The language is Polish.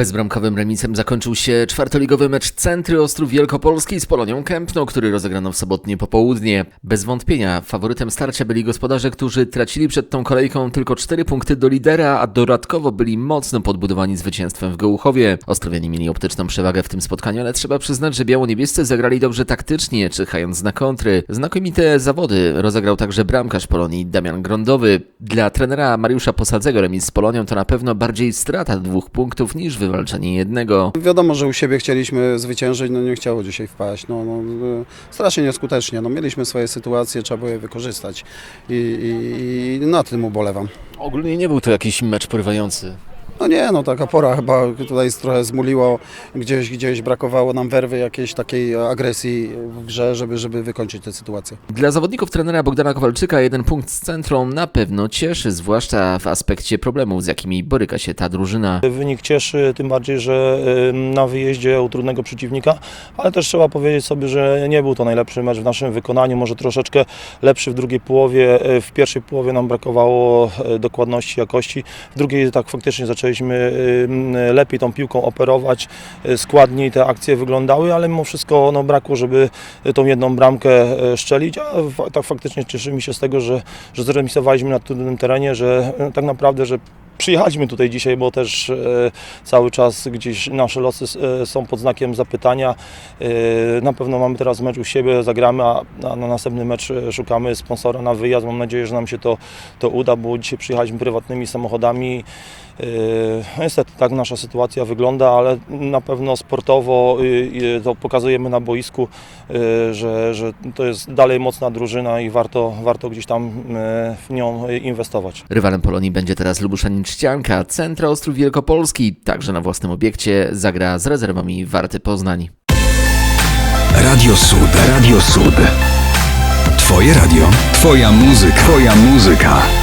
Bezbramkowym remisem zakończył się czwartoligowy mecz Centry Ostrów Wielkopolskiej z Polonią Kępno, który rozegrano w sobotnie popołudnie. Bez wątpienia faworytem starcia byli gospodarze, którzy tracili przed tą kolejką tylko 4 punkty do lidera, a dodatkowo byli mocno podbudowani zwycięstwem w Gołuchowie. Ostrowianie mieli optyczną przewagę w tym spotkaniu, ale trzeba przyznać, że biało-niebiescy zagrali dobrze taktycznie, czyhając na kontry. Znakomite zawody rozegrał także bramkarz Polonii Damian Grądowy. Dla trenera Mariusza Posadzego remis z Polonią to na pewno bardziej strata dwóch punktów niż wywalczenie jednego. Wiadomo, że u siebie chcieliśmy zwyciężyć, no nie chciało dzisiaj wpaść. No, no, no, strasznie nieskutecznie. No, mieliśmy swoje sytuacje, trzeba było je wykorzystać i, i, i na tym ubolewam. Ogólnie nie był to jakiś mecz porywający. No nie, no taka pora chyba tutaj trochę zmuliło, gdzieś, gdzieś brakowało nam werwy jakiejś takiej agresji w grze, żeby, żeby wykończyć tę sytuację. Dla zawodników trenera Bogdana Kowalczyka jeden punkt z centrum na pewno cieszy, zwłaszcza w aspekcie problemów, z jakimi boryka się ta drużyna. Wynik cieszy, tym bardziej, że na wyjeździe u trudnego przeciwnika, ale też trzeba powiedzieć sobie, że nie był to najlepszy mecz w naszym wykonaniu, może troszeczkę lepszy w drugiej połowie. Y, W pierwszej połowie nam brakowało y, dokładności, jakości, w drugiej tak faktycznie zaczęliśmy y, lepiej tą piłką operować, y, składniej te akcje wyglądały, ale mimo wszystko no, brakło, żeby tą jedną bramkę y, szczelić, a tak faktycznie cieszymy się z tego, że, że zremisowaliśmy na trudnym terenie, że tak naprawdę, że Przyjechaliśmy tutaj dzisiaj, bo też e, cały czas gdzieś nasze losy e, są pod znakiem zapytania. E, na pewno mamy teraz mecz u siebie, zagramy, a na, na następny mecz szukamy sponsora na wyjazd. Mam nadzieję, że nam się to, to uda, bo dzisiaj przyjechaliśmy prywatnymi samochodami. No niestety tak nasza sytuacja wygląda, ale na pewno sportowo to pokazujemy na boisku, że, że to jest dalej mocna drużyna i warto, warto gdzieś tam w nią inwestować. Rywalem Polonii będzie teraz Lubuszanin Trzcianka, Centra Ostrów Wielkopolski, także na własnym obiekcie zagra z rezerwami Warty Poznań. Radio Sud. Radio Sud. Twoje radio. Twoja muzyka. Twoja muzyka.